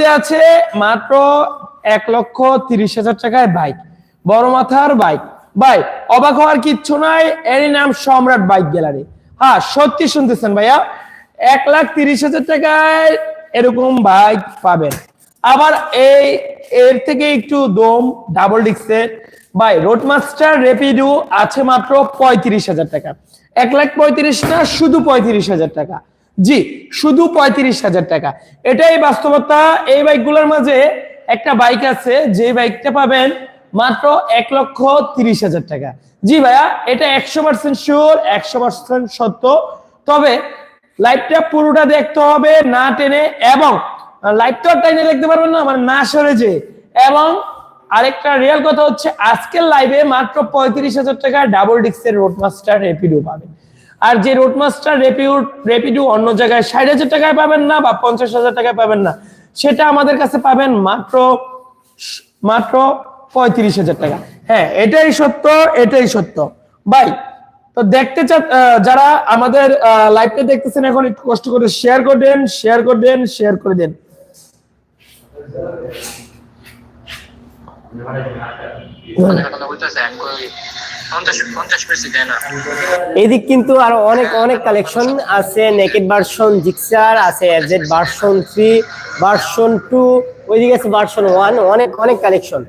মধ্যে আছে মাত্র এক লক্ষ তিরিশ হাজার টাকায় বাইক। বড় মাথার বাইক। ভাই, অবাক হওয়ার কিচ্ছু নাই, এরই নাম সম্রাট বাইক গ্যালারি। হ্যাঁ সত্যি শুনতেছেন ভাইয়া, এক লাখ তিরিশ হাজার টাকায় এরকম বাইক পাবেন। আবার এই, এর থেকে একটু দম ডাবল ডিক্সের ভাই রোডমাস্টার রেপিডো আছে মাত্র পঁয়ত্রিশ হাজার টাকা। এক লাখ পঁয়ত্রিশ না, শুধু পঁয়ত্রিশ হাজার টাকা। জি, শুধু পঁয়ত্রিশ হাজার টাকা। এটাই বাস্তবতা, এই বাইকগুলোর মাঝে একটা বাইক আছে, যে বাইকটা পাবেন মাত্র এক লক্ষ তিরিশ হাজার টাকা। জি ভাইয়া, এটা একশো পার্সেন্ট শিওর একশো পার্সেন্ট সত্য। তবে লাইভটা পুরোটা দেখতে হবে না টেনে এবং লাইভটা টেনে দেখতে পারবেন না মানে না সরে যে এবং আরেকটা রিয়াল কথা হচ্ছে, আজকের লাইভে মাত্র পঁয়ত্রিশ হাজার টাকা ডাবল ডিক্সের রোডমাস্টার রেপিডো পাবেন। আর যে রোডমাস্টার রেপিউড রেপিডু অন্য জায়গায় ষাট হাজার টাকায় পাবেন না বা পঞ্চাশ হাজার টাকায় পাবেন না, সেটা আমাদের কাছে পাবেন মাত্র মাত্র পঁয়ত্রিশ হাজার টাকা। হ্যাঁ এটাই সত্য এটাই সত্য। ভাই, তো দেখতে চা যারা আমাদের লাইভটা দেখতেছেন এখন, একটু কষ্ট করে শেয়ার করে দেন শেয়ার করে দেন শেয়ার করে দেন। কথা বলতেছে এদিক কিন্তু আরও অনেক অনেক কালেকশন আছে। নেকেড ভার্সন জিক্সার আছে এজেড ভার্সন থ্রি ভার্সন টু ওইদিকে আছে ভার্সন ওয়ান অনেক অনেক কালেকশন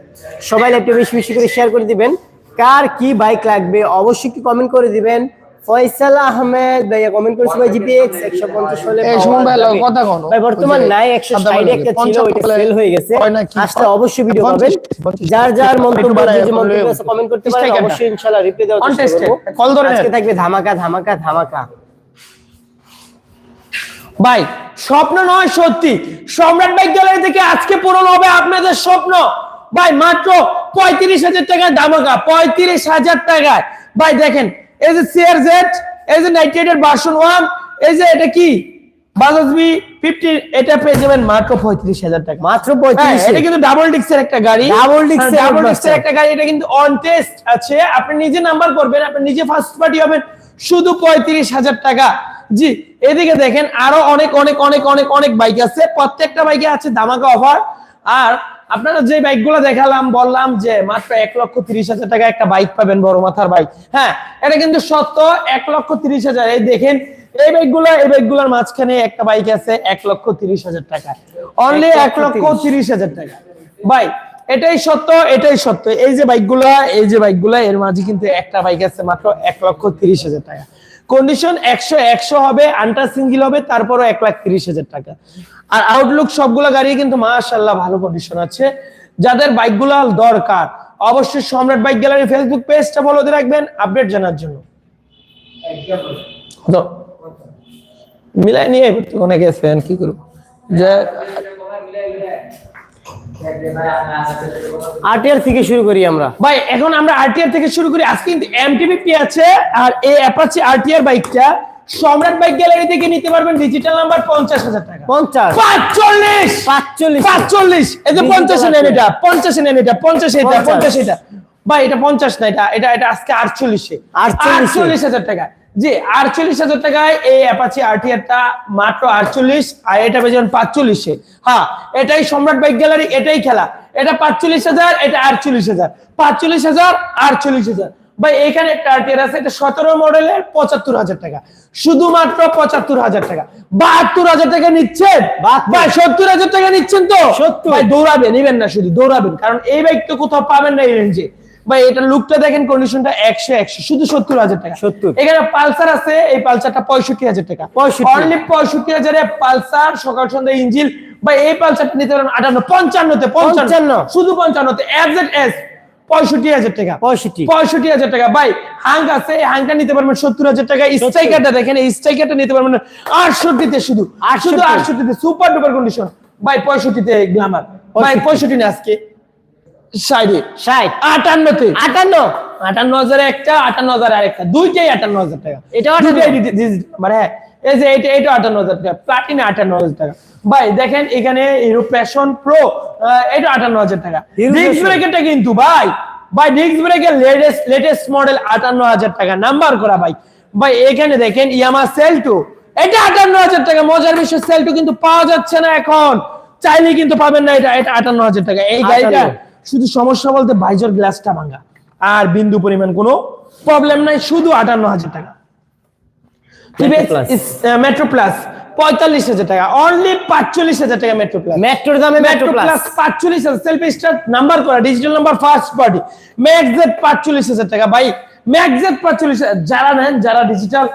সবাই একটু বেশি বেশি করে শেয়ার করে দিবেন। কার কি বাইক লাগবে? অবশ্যই কি কমেন্ট করে দিবেন। ফয়সাল আহমেদ ভাইয়া কমেন্ট করেছে ভাই জিপিএক্স একশো পঞ্চাশ হলে এই সুমন ভাই, কথা কনো। ভাই বর্তমান নাই একশো আধা ষাট বলে একটা ছিল ওইটা সেল হয়ে গেছে। আসলে অবশ্যই ভিডিও পাবেন। যার যার মন্তব্য মন্তব্য আছে কমেন্ট করতে পারেন। অবশ্যই ইনশাআল্লাহ রিপ্লাই দেওয়ার চেষ্টা করব। কল ধরে আজকে থাকবে ধামাকা ধামাকা ধামাকা। ভাই স্বপ্ন নয় সত্যি। সম্রাট গ্যালারি থেকে আজকে পূরণ হবে আপনাদের স্বপ্ন। ভাই মাত্র পঁয়ত্রিশ হাজার টাকায় ধামাকা পঁয়ত্রিশ হাজার টাকায়। ভাই দেখেন এই যে সিআর জেড এই যে নাইট্রেটের ভার্সন ওয়ান এই যে এটা কি? বাজাজ বি ফিফটি এটা পেয়ে যাবেন মাত্র পঁয়ত্রিশ হাজার টাকা। মাত্র হ্যাঁ, পঁয়ত্রিশ এটা কিন্তু ডাবল ডিক্সের একটা গাড়ি। Disc ডাবল ডিক্সের একটা গাড়ি এটা কিন্তু অন টেস্ট আছে। আপনি নিজে নাম্বার করবেন আপনি নিজে ফার্স্ট পার্টি হবেন শুধু পঁয়ত্রিশ হাজার টাকা। জি এদিকে দেখেন আরও অনেক অনেক অনেক অনেক অনেক বাইক আছে। প্রত্যেকটা বাইকে আছে ধামাকা অফার আর আপনারা যে বাইকগুলো দেখালাম বললাম যে মাত্র এক লক্ষ তিরিশ হাজার টাকা একটা বাইক পাবেন বড় মাথার বাইক। হ্যাঁ এটা কিন্তু সত্য এক লক্ষ তিরিশ হাজার। এই দেখেন এই বাইকগুলো এই বাইকগুলোর মাঝখানে একটা বাইক আছে এক লক্ষ তিরিশ হাজার টাকা। অনলি এক লক্ষ তিরিশ। হাজার টাকা। ভাই এটাই সত্য এটাই সত্য। এই যে বাইকগুলা এই যে বাইকগুলা এর মাঝে কিন্তু একটা বাইক আছে মাত্র এক লক্ষ তিরিশ হাজার টাকা। কন্ডিশন একশো একশো হবে আন্টার সিঙ্গেল হবে তারপরও এক লাখ তিরিশ হাজার টাকা। আর আউটলুক সবগুলো গাড়ি কিন্তু মাশাল্লাহ ভালো কন্ডিশন আছে। যাদের বাইকগুলো দরকার অবশ্যই সম্রাট বাইক গ্যালারি ফেসবুক পেজটা ফলো দিয়ে রাখবেন আপডেট জানার জন্য? মিলাই নিয়ে কোনে গেছেন কি করব? যে আরটিআর থেকে শুরু করি আমরা। ভাই এখন আমরা আরটিআর থেকে শুরু করি। আজকে কিন্তু এমটিভি আছে আর এই অ্যাপাচি আরটিআর বাইকটা সম্রাট বাইক গ্যালারি থেকে নিতে পারবেন ডিজিটাল নাম্বার পঞ্চাশ হাজার টাকা। পঞ্চাশ। পাঁচচল্লিশ। পাঁচচল্লিশ। পাঁচচল্লিশ। এই যে পঞ্চাশে নেন এটা পঞ্চাশে নেন এটা পঞ্চাশ এটা পঞ্চাশ। এটা। ভাই এটা পঞ্চাশ না এটা এটা এটা আজকে আটচল্লিশে। আটচল্লিশে। হাজার টাকা। জি আটচল্লিশ হাজার টাকায় এই অ্যাপাচি আরটিআরটা মাত্র আটচল্লিশ আর এটা যাবেন পাঁচচল্লিশে। হ্যাঁ এটাই সম্রাট বাইক গ্যালারি এটাই খেলা। এটা পাঁচচল্লিশ হাজার এটা আটচল্লিশ হাজার। পাঁচচল্লিশ হাজার আটচল্লিশ হাজার। ভাই এখানে একটা আরটিআর আছে এটা সতেরো মডেলের পঁচাত্তর হাজার টাকা। শুধুমাত্র পঁচাত্তর হাজার টাকা। বাহাত্তর হাজার টাকা নিচ্ছেন? ভাই সত্তর হাজার টাকা নিচ্ছেন তো? সত্তর। ভাই দৌড়াবেন নিবেন না শুধু দৌড়াবেন। কারণ এই বাইক তো কোথাও পাবেন না এই রেঞ্জে ভাই এটা লুকটা দেখেন কন্ডিশনটা একশো একশো শুধু সত্তর হাজার টাকা। 70 এখানে পালসার আছে এই পালসারটা পঁয়ষট্টি হাজার টাকা। 65 অনলি পঁয়ষট্টি হাজারে পালসার সকাল সন্ধ্যা ইঞ্জিল। ভাই এই পালসারটা নিতে পারেন আটান্ন পঞ্চান্নতে পঞ্চান্ন। শুধু পঞ্চান্নতে এফজেড এস পঁয়ষট্টি হাজার টাকা। পঁয়ষট্টি। পঁয়ষট্টি হাজার টাকা। ভাই হাঙ্ক আছে এই হাঙ্কটা নিতে পারবেন সত্তর হাজার টাকা। স্ট্রাইকারটা দেখেন এই স্ট্রাইকারটা নিতে পারবেন আটষট্টিতে শুধু। শুধু আটষট্টিতে সুপার ডুপার কন্ডিশন ভাই পঁয়ষট্টিতে গ্লামার ভাই পঁয়ষট্টি। না আজকে। ষাটে ষাট। আটান্নতে। আটান্ন। আটান্ন হাজারে একটা আটান্ন হাজার আরেকটা। দুইটাই আটান্ন হাজার টাকা। ডি- মানে হ্যাঁ এই যে এটা এটা আটান্ন হাজার টাকা প্লাটিনা আটান্ন হাজার টাকা। ভাই দেখেন এখানে হিরো প্যাশন প্রো এটা আটান্ন হাজার টাকা। ডিস্ক। ব্রেকেরটা কিন্তু ভাই ভাই ডিস্ক ব্রেকের লেটেস্ট লেটেস্ট মডেল আটান্ন হাজার টাকা। নাম্বার করা ভাই। ভাই এখানে দেখেন ইয়ামা সেল টু এটা আটান্ন হাজার টাকা মজার বিষয় সেল টু কিন্তু পাওয়া যাচ্ছে না এখন। চাইলে কিন্তু পাবেন না এটা এটা আটান্ন হাজার টাকা। এই গাড়িটা শুধু সমস্যা বলতে ভাইজর গ্লাসটা ভাঙা। আর বিন্দু পরিমাণ কোনো প্রবলেম নাই শুধু আটান্ন হাজার টাকা। মেট্রো প্লাস পঁয়তাল্লিশ হাজার টাকা। অনলি পাঁচচল্লিশ হাজার টাকা মেট্রো প্লাস মেট্রোর দামে মেট্রো প্লাস পাঁচচল্লিশ হাজার। সেলফ স্টার্ট নাম্বার করা ডিজিটাল নাম্বার ফার্স্ট পার্টি ম্যাক্সেট পাঁচচল্লিশ হাজার টাকা। ভাই ম্যাক্সেট পাঁচচল্লিশ যারা নেন যারা ডিজিটাল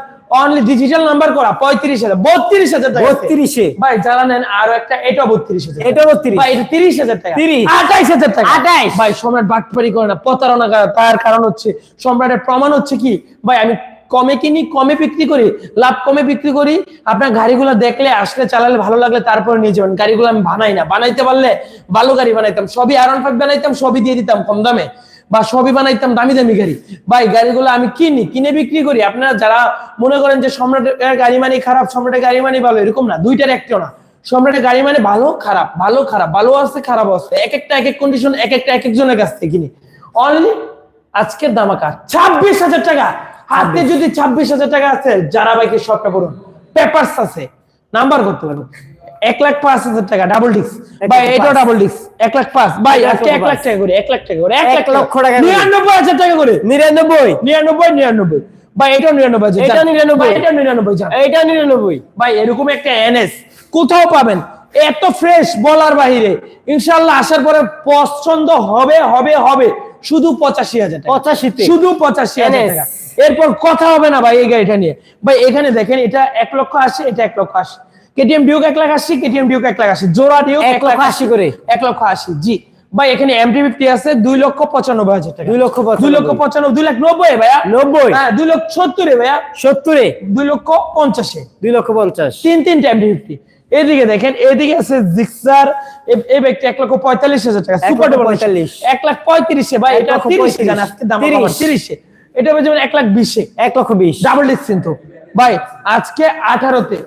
অনলি ডিজিটাল নাম্বার করা পঁয়ত্রিশ হাজার। বত্রিশ হাজার টাকা। আছে। 32 এ। ভাই যারা নেন আরও একটা এটা বত্রিশ হাজার এটা 32 ভাই এটা তিরিশ হাজার টাকা। 30 আঠাইশ হাজার টাকা। 28 ভাই সম্রাট বাটপারি করে না প্রতারণা তার কারণ হচ্ছে সম্রাটের প্রমাণ হচ্ছে কি? ভাই আমি কমে কিনি, কমে বিক্রি করি, লাভ কমে বিক্রি করি। আপনার গাড়িগুলো দেখলে, আসলে চালালে ভালো লাগলে তারপরে নিয়ে যাবেন। গাড়িগুলো আমি বানাই না। বানাইতে পারলে ভালো গাড়ি বানাইতাম। সবই আরন ফাইভ বানাইতাম, সবই দিয়ে দিতাম কম দামে। বা সবই বানাইতাম দামি দামি গাড়ি। ভাই, গাড়িগুলো আমি কিনি, কিনে বিক্রি করি। আপনারা যারা মনে করেন যে সম্রাটের গাড়ি মানে খারাপ, সম্রাটের গাড়ি মানে ভালো, এরকম না। দুইটার একটিও না। সম্রাটের গাড়ি মানে ভালো, খারাপ ভালো খারাপ, ভালো আছে, খারাপ আছে। এক একটা, এক এক কন্ডিশন এক একটা, এক একজনের কাছ থেকে কিনি। অনলি আজকের দামাকা ছাব্বিশ হাজার টাকা। হাতে যদি ছাব্বিশ হাজার টাকা আছে যারা বাইকের শপটা করুন পেপারস আছে। নাম্বার করতে পারব এক লাখ পাঁচ হাজার টাকা ডাবল ডিস্ক ভাই এটাও ডাবল ডিস্ক এক লাখ পাঁচ। ভাই আজকে এক লাখ টাকা করে এক লাখ টাকা করে এক লাখ লক্ষ টাকা। নিরানব্বই হাজার টাকা করে। নিরানব্বই। নিরানব্বই নিরানব্বই। ভাই এটাও নিরানব্বই হাজার। এটা নিরানব্বই। এটা নিরানব্বই। এইটা নিরানব্বই। ভাই এরকম একটা এনএস। কোথাও পাবেন। এত ফ্রেশ বলার বাহিরে। ইনশাল্লাহ আসার পরে পছন্দ হবে হবে হবে। শুধু পঁচাশি হাজার টাকা। 85 শুধু পঁচাশি হাজার টাকা। এরপর কথা হবে না ভাই এই গাড়িটা নিয়ে। ভাই এখানে দেখেন এটা এক লক্ষ আশি এটা এক লক্ষ আশি। কেটিএম ডিউক এক লাখ আশি কেটিএম ডিউক এক লাখ আশি। জোড়া ডিউক এক লক্ষ আশি করে। এক লক্ষ আশি জি। ভাই এখানে এমটি ফিফটি আছে দুই লক্ষ পঁচানব্বই হাজার টাকা। দুই লক্ষ দুই লক্ষ পঁচানব্বই। দুই লাখ নব্বই ভাইয়া। নব্বই? হ্যাঁ দুই লক্ষ সত্তরে ভাইয়া। সত্তরে? দুই লক্ষ পঞ্চাশে। দুই লক্ষ পঞ্চাশ। তিন তিন টাইম ফিফটি এদিকে দেখেন এদিকে আছে জিক্সার এই ব্যক্তি এক লক্ষ পঁয়তাল্লিশ হাজার টাকা। সুপার ডবল পঁয়তাল্লিশ। এক লাখ পঁয়ত্রিশে ভাই এটা তিরিশে। জান আজকে দাম তিরিশ। এটা যাবেন এক লাখ বিশে। এক লক্ষ বিশ। ডাবল ডিস্ক কিন্তু। ভাই আজকে আঠারোতে।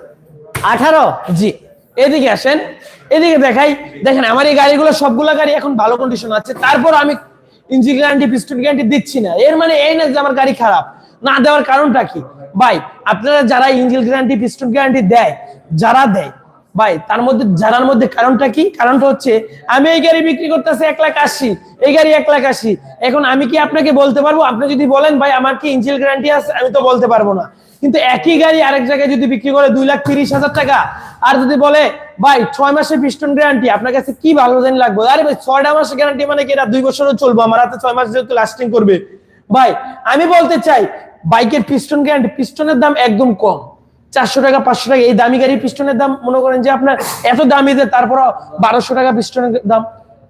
আঠারো? জি। এদিকে আসেন। এদিকে দেখাই। দেখেন আমার এই গাড়িগুলো সবগুলা গাড়ি এখন ভালো কন্ডিশন আছে। তারপর আমি ইঞ্জিন গ্যারান্টি পিস্টন গ্যারান্টি দিচ্ছি না। এর মানে এই না যে আমার গাড়ি খারাপ। না দেওয়ার কারণটা কি? ভাই আপনারা যারা ইঞ্জিন গ্যারান্টি পিস্টন গ্যারান্টি দেয় যারা দেয় ভাই, তার মধ্যে জানার মধ্যে কারণটা কি? কারণটা হচ্ছে, আমি এই গাড়ি বিক্রি করতেছি এক লাখ আশি। এই গাড়ি এক লাখ আশি। এখন আমি কি আপনাকে বলতে পারব? আপনি যদি বলেন, ভাই, আমার কি ইঞ্জিন গ্যারান্টি আছে? আমি তো বলতে পারব না। কিন্তু একই গাড়ি আরেক জায়গায় যদি বিক্রি করে দুই লাখ তিরিশ হাজার টাকা, আর যদি বলে, ভাই, ছয় মাসের পিস্টন গ্যারান্টি আপনার কাছে কি ভালো জানি লাগবে? আরে ভাই, ছয়টা মাসের গ্যারান্টি মানে কি? এটা দুই বছরও চলবো, আমার হাতে ছয় মাস যেহেতু লাস্টিং করবে। ভাই, আমি বলতে চাই, বাইকের পিস্টন গ্যারান্টি পিস্টনের দাম একদম কম। চারশো টাকা পাঁচশো টাকা এই দামি গাড়ির পিস্টনের দাম মনে করেন যে আপনার এত দামি যে তারপর বারোশো টাকা পিস্টনের দাম।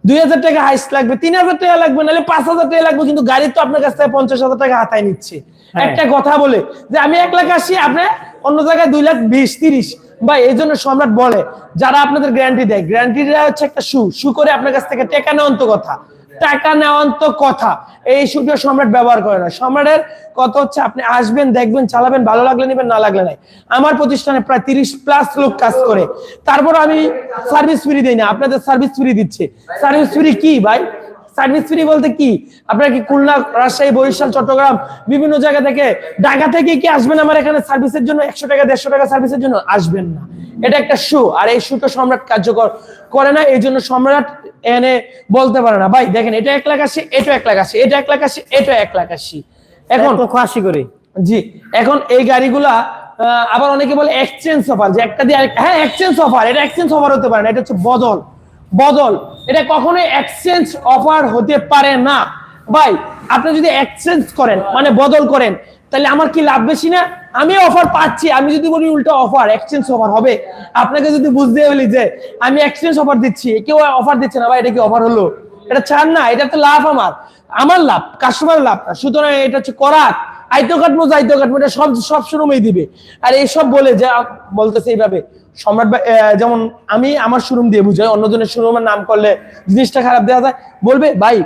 দুই হাজার টাকা হাইস্ট লাগবে তিন হাজার টাকা লাগবে নাহলে পাঁচ হাজার টাকা লাগবে কিন্তু গাড়ি তো আপনার কাছ থেকে পঞ্চাশ হাজার টাকা হাতায় নিচ্ছে। হ্যাঁ। একটা কথা বলে যে আমি এক লাখ আসি আপনি অন্য জায়গায় দুই লাখ বিশ তিরিশ বা এই জন্য সম্রাট বলে যারা আপনাদের গ্যারান্টি দেয় গ্যারান্টি দেওয়া হচ্ছে একটা শু শু করে আপনার কাছ থেকে টেকা নেওয়ার তো কথা। টাকা নেওয়ার তো কথা। এই শুটা সম্রাট ব্যবহার করে না। সম্রাটের কথা হচ্ছে, আপনি আসবেন, দেখবেন, চালাবেন, ভালো লাগলে নেবেন, না লাগলে নাই। আমার প্রতিষ্ঠানে প্রায় তিরিশ প্লাস লোক কাজ করে। তারপর আমি সার্ভিস ফ্রি দিই না, আপনাদের সার্ভিস ফ্রি দিচ্ছে। সার্ভিস ফ্রি কি ভাই? সার্ভিস ফ্রি বলতে কি? আপনারা কি খুলনা, রাজশাহী, বরিশাল, চট্টগ্রাম, বিভিন্ন জায়গা থেকে ঢাকা থেকে কি আসবেন আমার এখানে সার্ভিসের জন্য? একশো টাকা, দেড়শো টাকা সার্ভিসের জন্য? আসবেন না। এটা একটা শো আর এই শোটা সম্রাট কার্যকর করে না, এই জন্য সম্রাট এনে বলতে পারে না। ভাই দেখেন এটা এক লাখ আশি এটা এক লাখ আশি এটা এক লাখ আশি এটা এক লাখ আশি। এখন লক্ষ আশি করে। জি এখন এই গাড়িগুলা আবার অনেকে বলে এক্সচেঞ্জ অফার যে একটা দিয়ে হ্যাঁ এক্সচেঞ্জ অফার এটা এক্সচেঞ্জ অফার হতে পারে না এটা হচ্ছে বদল। বদল এটা কখনোই এক্সচেঞ্জ অফার হতে পারে না। ভাই আপনি যদি এক্সচেঞ্জ করেন মানে বদল করেন তাহলে আমার কি লাভ বেশি না? আমি অফার পাচ্ছি, আমি যদি বলি উল্টো অফার এক্সচেঞ্জ অফার হবে। আপনাকে যদি বুঝতে বলি যে, আমি এক্সচেঞ্জ অফার দিচ্ছি, কেউ অফার দিচ্ছে না, ভাই, এটা কি অফার হলো? এটা ছাড় না, এটা তো লাভ আমার। আমার লাভ কাস্টমার লাভ না। সুতরাং এটা হচ্ছে করাত। আইতো কাটবো যাইতো কাটবো এটা সব সব শোরুমেই দিবে। আর এইসব বলে যে বলতেছে এইভাবে, সম্রাট যেমন আমি আমার শোরুম দিয়ে বুঝাই, অন্যজনের শোরুমের নাম করলে জিনিসটা খারাপ দেওয়া যায়। বলবে, ভাই,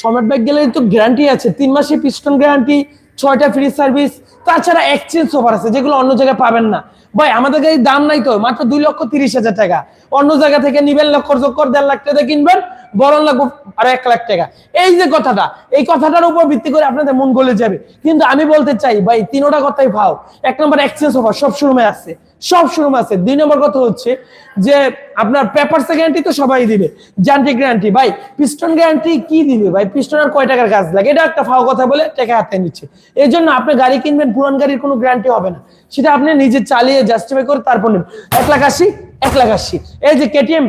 সম্রাট বাইক গেলে তো গ্যারান্টি আছে, তিন মাসে পিস্টন গ্যারান্টি ছয়টা ফ্রি সার্ভিস তাছাড়া এক্সচেঞ্জ অফার আছে, যেগুলো অন্য জায়গায় পাবেন না। ভাই, আমাদের কাছে দাম নাই তো, মাত্র দুই লক্ষ তিরিশ হাজার টাকা। অন্য জায়গা থেকে নিবেন লক্ষ দেড় লাখ টাকা কিনবেন বরং লাগবো আরও এক লাখ টাকা। এই যে কথাটা, এই কথাটার উপর ভিত্তি করে আপনাদের মন গলে যাবে। কিন্তু আমি বলতে চাই, ভাই, তিনোটা কথাই ভাও। এক নম্বর এক্সচেঞ্জ অফার সব শোরুমে আছে, সব শোরুমে আছে। দুই নম্বর কথা হচ্ছে যে, আপনার পেপার গ্যারান্টি তো সবাই দিবে। যান্ত্রিক গ্যারান্টি ভাই পিস্টন গ্যারান্টি কি দিবে, ভাই? পিস্টনের কয় টাকার কাজ লাগে? এটা একটা ফাও কথা বলে টাকা হাতে নিচ্ছে। এই জন্য আপনি গাড়ি কিনবেন, পুরান গাড়ির কোনো গ্যারান্টি হবে না। সেটা আপনি নিজে চালিয়ে জাস্টিফাই করে তারপর নেবেন। এক লাখ আশি, এক লাখ আশি। এই যে কেটিএম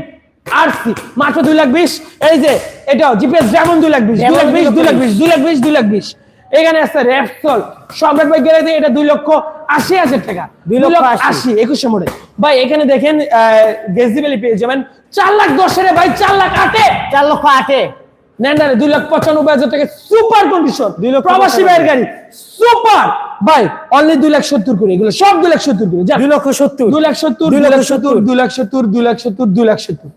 আরসি মাত্র দুই লাখ বিশ এই যে এটাও জিপিএস যেমন দুই লাখ বিশ দুই লাখ বিশ দুই লাখ বিশ দুই লাখ বিশ দুই লাখ বিশ এখানে আছে র্যাপসল সম্রাট ভাই গেলে এটা দুই লক্ষ আশি হাজার টাকা দুই লক্ষ আশি। একুশে মোড়ে ভাই এখানে দেখেন গেজিবেলি পেয়ে যাবেন চার লাখ দশের ভাই চার লাখ আটে চার লক্ষ আটে নেন দুই লাখ পঁচানব্বই হাজার টাকা সুপার কন্ডিশন দুই লক্ষ প্রবাসী ভাইয়ের গাড়ি সুপার ভাই অনলি দুই লাখ সত্তর করে এগুলো সব দুই লাখ সত্তর করে। দুই লক্ষ সত্তর দুই লাখ সত্তর দুই লাখ সত্তর দুই লাখ সত্তর দুই লাখ সত্তর দুই লাখ সত্তর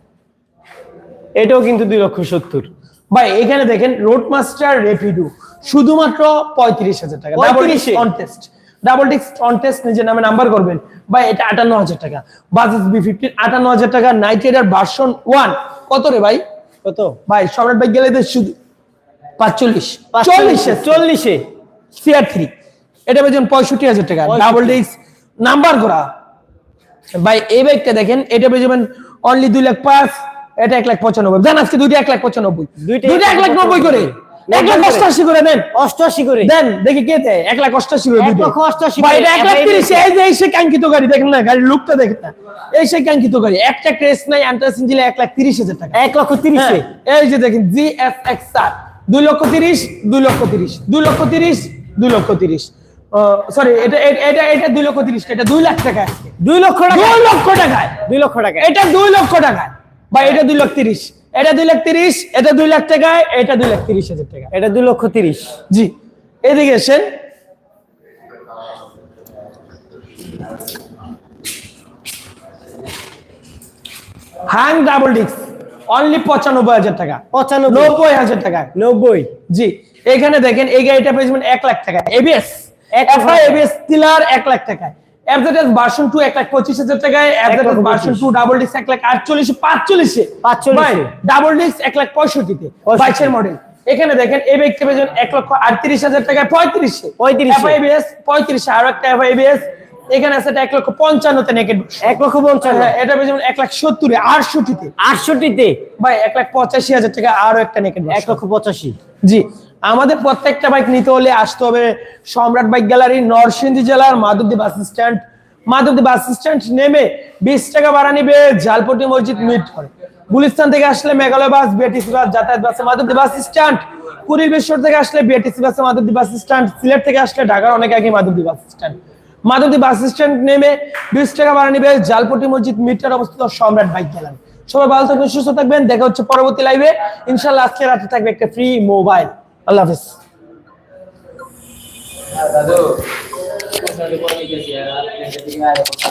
এটাও কিন্তু দুই লক্ষ সত্তর। ভাই এখানে দেখেন রোড মাস্টার রেপিডো শুধুমাত্র পঁয়ত্রিশ হাজার টাকা। Double disc 35 on test double disc on test নিজের নামে নাম্বার করবেন। ভাই এটা আটান্ন হাজার টাকা। বাজাজ বি ফিফটিন আটান্ন হাজার টাকা। নাইট রাইডার ভার্সন ওয়ান কত রে ভাই? কত? ভাই সম্রাট ভাই গেলে তো শুধু পাঁচচল্লিশ। চল্লিশে চল্লিশে? সিআর থ্রি এটা পেয়েছেন পঁয়ষট্টি হাজার টাকা। ডাবল ডিস্ক নাম্বার করা। ভাই এই বাইকটা দেখেন এটা যাবেন অনলি দুই লাখ পাঁচ। এটা এক লাখ পঁচানব্বই। দেন আজকে দুইটা এক লাখ পঁচানব্বই। দুইটা এক লাখ নব্বই করে। এক লাখ। অষ্টাশি করে দেন। অষ্টআশি করে। দেন দেখি কে দেয়? এক লাখ অষ্টাশি করে এক। লক্ষ অষ্টাশি এক লাখ তিরিশ। এই যে এই সে কাঙ্ক্ষিত গাড়ি দেখেন না গাড়ির লুকটা দেখেন না। এই সে কাঙ্ক্ষিত গাড়ি। একটা ক্রেস নাই অ্যান্টাস ইঞ্জিনে এক লাখ তিরিশ হাজার টাকা। এক লক্ষ তিরিশে হ্যাঁ, এই যে দেখেন জি এফ এক্স আর দুই লক্ষ তিরিশ দুই লক্ষ তিরিশ। দুই লক্ষ তিরিশ দুই লক্ষ তিরিশ। সরি এটা এটা- এটা এটা দুই লক্ষ তিরিশ। এটা দুই লাখ টাকা দুই লক্ষ টাকা। দুই লক্ষ টাকায়। দুই লক্ষ টাকা এটা দুই লক্ষ টাকায়। বা এটা দুই লাখ তিরিশ। এটা দুই লাখ তিরিশ এটা দুই লাখ টাকায় এটা দুই লাখ তিরিশ হাজার টাকা। এটা দুই লক্ষ তিরিশ। জি। এদিকে এসেন হ্যাং ডাবল ডিস্ক অনলি পঁচানব্বই হাজার টাকা। পঁচানব্বই। নব্বই হাজার টাকা নব্বই। জি। এখানে দেখেন এই গাড়িটা পেয়ে যাবেন এক লাখ টাকা এবিএস এফআই। এবিএস টিলার এক লাখ টাকায়। এফজেডএস ভার্সন টু এক লাখ পঁচিশ হাজার টাকায় FZS version. Double disc lakh. Double disc lakh model এখানে দেখেন এই ব্যক্তি লক্ষ আটত্রিশ হাজার টাকায়। এফআইবিএস আরও একটা এফআইবিএস এখানে আছে এটা এক লক্ষ পঞ্চান্নতে নেকেট এক লক্ষ পঞ্চান্ন। এটা পেয়ে যাবেন এক লাখ সত্তরে আটষট্টিতে। আটষট্টিতে। ভাই এক লাখ পঁচাশি হাজার টাকা আরও একটা নেকেট এক লক্ষ পঁচাশি। জি। আমাদের প্রত্যেকটা বাইক নিতে হলে আসতে হবে সম্রাট বাইক গ্যালারি নরসিংদী জেলার Madhabdi bus stand Madhabdi bus stand নেমে বিশ টাকা ভাড়া নিবে জালপটি মসজিদ মিট করে গুলিস্তান থেকে আসলে মেঘালয় বাস বিএটিসি বাস যাতায়াত বাসে মাধবদী বাস স্ট্যান্ড কুড়িল বিশ্বর থেকে আসলে বিএটিসি বাসে মাধবদী বাস স্ট্যান্ড সিলেট থেকে আসলে ঢাকার অনেক আগে Madhabdi bus stand Madhabdi bus stand নেমে বিশ টাকা ভাড়া নিবে জালপটি মসজিদ মিটার অবস্থিত সম্রাট বাইক গ্যালারি সবাই ভালো থাকবেন, সুস্থ থাকবেন। দেখা হচ্ছে পরবর্তী লাইভে ইনশাল্লাহ আজকে রাতে থাকবে একটা ফ্রি মোবাইল আল্লাহ হাফিজ। দাদু